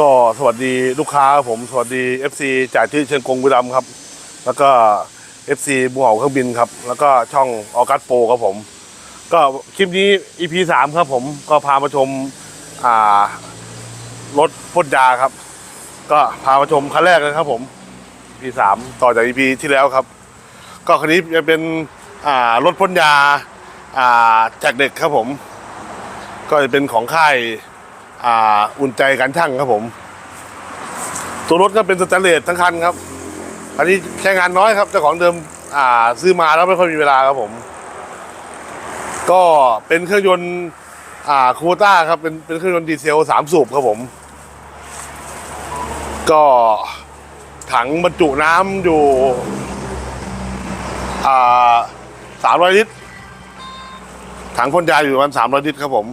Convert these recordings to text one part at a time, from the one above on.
ก็สวัสดีลูกค้าครับผม สวัสดี FC จากที่เชียงกงบุรีรัมย์ครับ แล้วก็ FC บัวเหาเครื่องบินครับ แล้วก็ช่องออกัสโปครับผม ก็คลิปนี้ EP สามครับผมก็พามาชมอ่ารถพ่นยาครับ ก็พามาชมคันแรกเลยครับผม EP สามต่อจาก EP ที่แล้วครับ ก็คันนี้จะเป็นอ่ารถพ่นยาอ่าแจกเด็กครับผม ก็จะเป็นของค่าย อุ่นใจการช่างครับผม ตัวรถก็เป็นสแตนเลสทั้งคันครับ อันนี้ใช้งานน้อยครับเจ้าของเดิมอ่าซื้อมาแล้วไม่ค่อยมีเวลาครับผม ก็เป็นเครื่องยนต์อ่าคูต้าครับเป็นเป็นเครื่องยนต์ดีเซลสามสูบครับผม ก็ถังบรรจุน้ำอยู่อ่าสามร้อยลิตร ถังพ่นยาอยู่ประมาณสามร้อยลิตรครับผม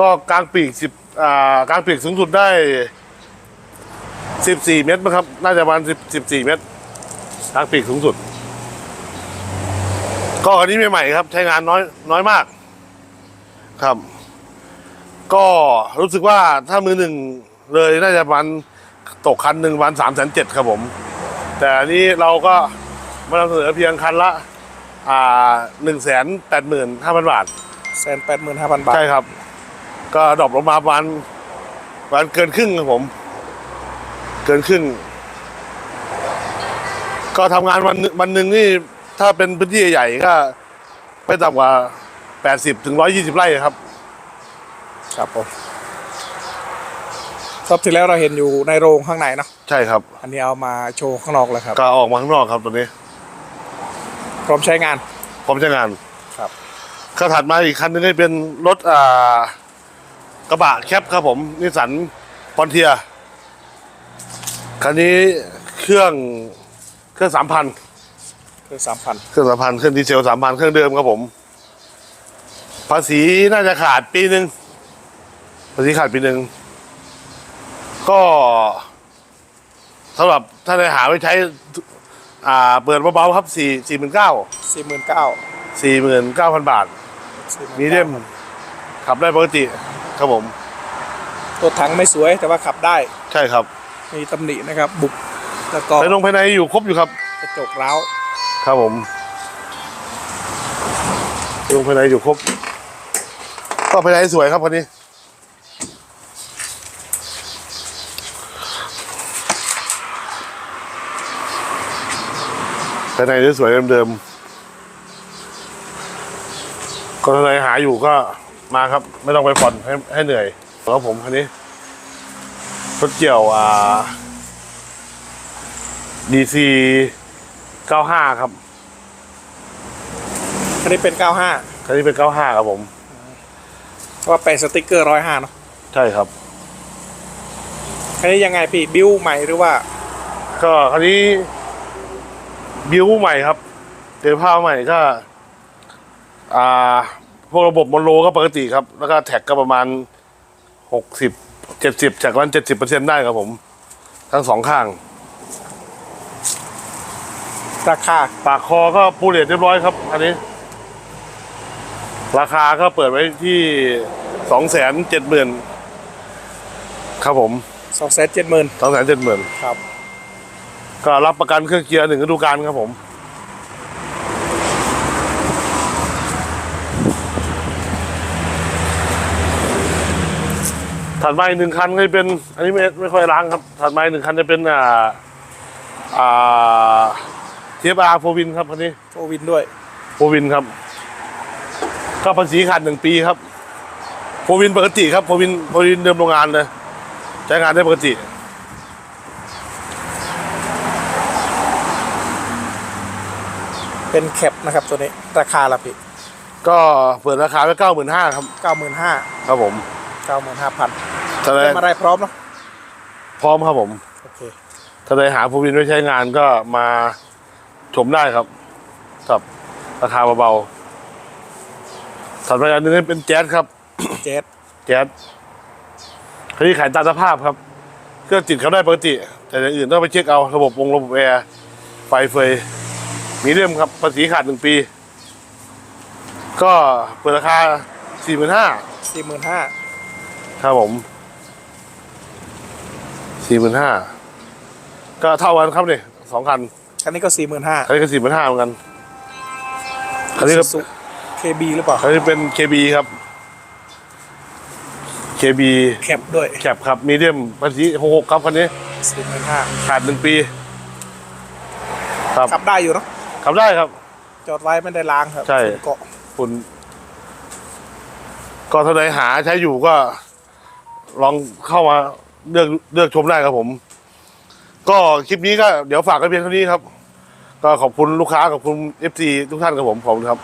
ก็กลางปีกสิบอ่ากลางปีกสูงสุดได้สิบสี่เมตรมั้งครับ น่าจะประมาณสิบสิบสี่เมตรกลางปีกสูงสุด ก็คันนี้ใหม่ๆครับ ใช้งานน้อยน้อยมาก ครับ ก็รู้สึกว่าถ้ามือหนึ่งเลยน่าจะประมาณตกคันหนึ่งประมาณสามแสนเจ็ดครับผม แต่อันนี้เราก็มานำเสนอเพียงคันละอ่าหนึ่งแสนแปดหมื่นห้าพันบาทแสนแปดหมื่นห้าพันบาท ใช่ครับ ก็ดรอปลงมาประมาณประมาณเกินครึ่งครับผม เกินครึ่ง ก็ทำงานวันหนึ่งวันหนึ่งนี่ถ้าเป็นพื้นที่ใหญ่ๆก็ไม่ต่ำกว่าแปดสิบถึงร้อยี่สิบไร่ครับ ครับผมรอบที่แล้วเราเห็นอยู่ในโรงข้างในเนาะใช่ครับ อันนี้เอามาโชว์ข้างนอกแล้วครับ ก็ออกมาข้างนอกครับตัวนี้ พร้อมใช้งาน พร้อมใช้งานครับก็ถัดมาอีกคันนึงก็เป็นรถอ่า กระบะแคปครับผมนิสสันฟอนเทียคันนี้เครื่องเครื่องสามพันคือสามพันเครื่องสามพันเครื่องดีเซลสามพันเครื่องเดิมครับผม ภาษีน่าจะขาดปีหนึ่งภาษีขาดปีหนึ่งก็สำหรับถ้าในหาไว้ใช้อ่าเปิดเบาๆครับสี่สี่หมื่นเก้าสี่หมื่นเก้าสี่หมื่นเก้าพันบาท มีเดียมขับได้ปกติ ครับผม ตัวถังไม่สวยแต่ว่าขับได้ใช่ครับมีตำหนินะครับ บุกแล้วก็ภายนงภายในอยู่ครบอยู่ครับ กระจกร้าวครับผมภายนงภายในอยู่ครบ ก็ภายในสวยครับคันนี้ ภายในสวยๆเดิมๆก็ถ้าใครหาอยู่ก็ มาครับ ไม่ต้องไปผ่อนให้ให้เหนื่อยแล้วผมคันนี้รถเกี่ยวอ่าดีซีเก้าห้าครับอันนี้เป็นเก้าห้าคันนี้เป็นเก้าห้าครับผมเพราะว่าแปะสติกเกอร์ร้อยห้าเนาะใช่ครับ อันนี้ยังไงพี่บิวใหม่หรือว่าก็คันนี้บิวใหม่ครับเจอผ้าใหม่ก็ อ่า พวกระบบมอนโลก็ปกติครับ แล้วก็แท็กก็ประมาณหกสิบเจ็ดสิบจากวันเจ็ดสิบเปอร์เซ็นได้ครับผม ทั้งสองข้าง ราคาปากคอก็ปูเรียดเรียบร้อยครับอันนี้ ราคาก็เปิดไว้ที่สองแสนเจ็ดหมื่นครับผมสองแสนเจ็ดหมื่นสองแสนเจ็ดหมื่นครับ ก็รับประกันเครื่องเกียร์หนึ่งฤดูกาลครับผม ถัดมาอีกหนึ่งคันก็จะเป็น อันนี้ไม่ไม่ค่อยล้างครับ ถัดมาอีกหนึ่งคันจะเป็นอ่าอ่าเทียบอาร์โฟวินครับคันนี้โฟวินด้วยโฟวินครับ ก็ภาษีขาดหนึ่งปีครับโฟวินปกติครับโฟวินโฟวินเดิมโรงงานเลยใช้งานได้ปกติเป็นแคปนะครับตัวนี้ราคาละพี่ก็เปิดราคาไว้เก้าหมื่นห้าครับเก้าหมื่นห้าครับผม เก้าหมื่นห้าพัน ถ้าได้เตรียมอะไรพร้อมเนาะพร้อมครับผม โอเคถ้าได้หาผู้วินไว้ใช้งานก็มาชมได้ครับกับราคาเบาๆถัดมาอันหนึงเป็นแจ๊สครับ เจ็ดแจ๊สคันนี้ขายตามสภาพครับ เครื่องติดเขาได้ปกติ แต่อย่างอื่นต้องไปเช็คเอาระบบวงระบบแอร์ ไฟเฟย มีเรื่องครับ ภาษีขาดหนึ่งปี ก็เปิดราคาสี่หมื่นห้าสี่หมื่นห้า ครับผม สี่หมื่นห้าก็เท่ากันครับเนี่ยสองคันคันนี้ก็สี่หมื่นห้าคันนี้ก็สี่หมื่นห้าเหมือนกันคันนี้ก็เคบีหรือเปล่าคันนี้เป็น KB ครับ KB แคปด้วยแคปครับมีเดียมภาษีหกหกครับคันนี้สี่หมื่นห้าขาดหนึ่งปี ครับขับได้อยู่เนาะขับได้ครับ จอดไว้ไม่ได้ล้างครับใช่เกาะคุณก็เท่าไหนหาใช้อยู่ก็ลองเข้ามา เลือกเลือกชมได้ครับผม ก็คลิปนี้ก็เดี๋ยวฝากกันเพียงเท่านี้ครับ ก็ขอบคุณลูกค้าขอบคุณเอฟซีทุกท่านครับผมขอบคุณครับ